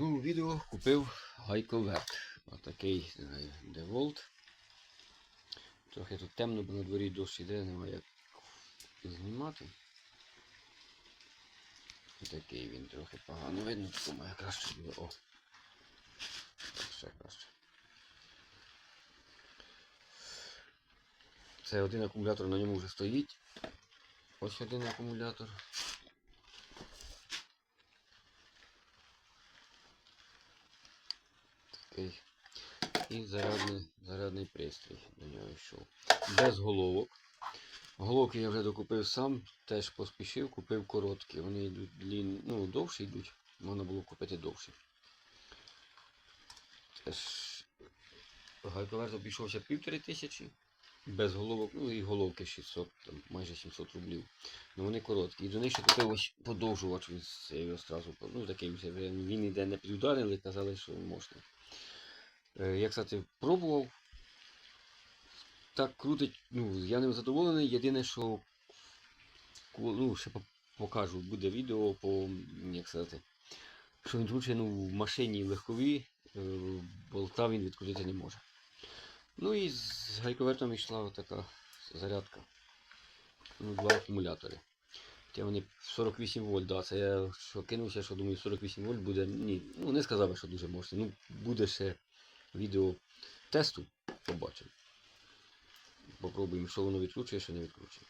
минулого відео купив гайковерт. Отакий, не знаю, Трохи тут темно, бо на дворі дощ іде, немає як знімати. Такий він трохи погано видно, тому краще буде. О! Ще краще. Це один акумулятор на ньому вже стоїть. Ось один акумулятор. Такий. І зарядний, зарядний пристрій до нього йшов. Без головок. Головки я вже докупив сам, теж поспішив, купив короткі. Вони йдуть длін, ну, довші йдуть, можна було купити довші. Теж гайковерт обійшовся півтори тисячі. Без головок, ну і головки 600, там, майже 700 рублів. Ну вони короткі. І до них ще купив ось подовжувач, він зразу, ну такий вже, він іде не підударили, казали, що можна. Е, Я, кстати, пробував. Так крутить, ну, я ним задоволений. Єдине, що ну, ще покажу, буде відео по, як сказати, що він ну, в машині легкові, е, болта він відкрутити не може. Ну і з гайковертом йшла така зарядка. Ну, два акумулятори. Хоча вони 48 вольт, да, це я що кинувся, що думаю 48 вольт буде. Ні, ну не сказав, що дуже мощно. Ну, буде ще відео тесту, побачимо. Попробуємо, що воно відкручує, що не відкручує.